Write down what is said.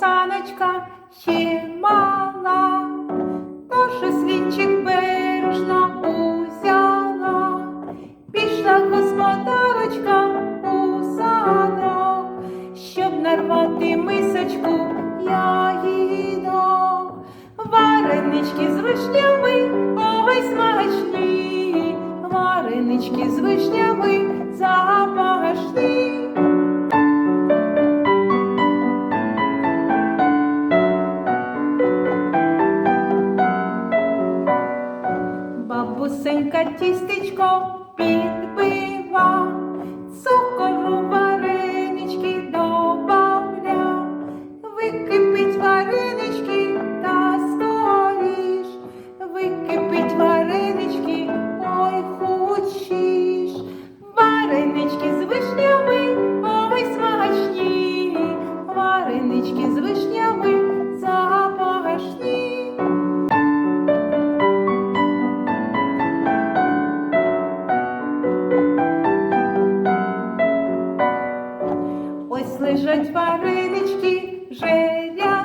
саночка ще мала, тож свінчик бережно узяла, пішла господарочка у садок, щоб нарвати мисочку ягідок. Варенички з вишнями, ой смачні, варенички з вишнями запашні. Бабусенька тістечко під лежать варенички, желя.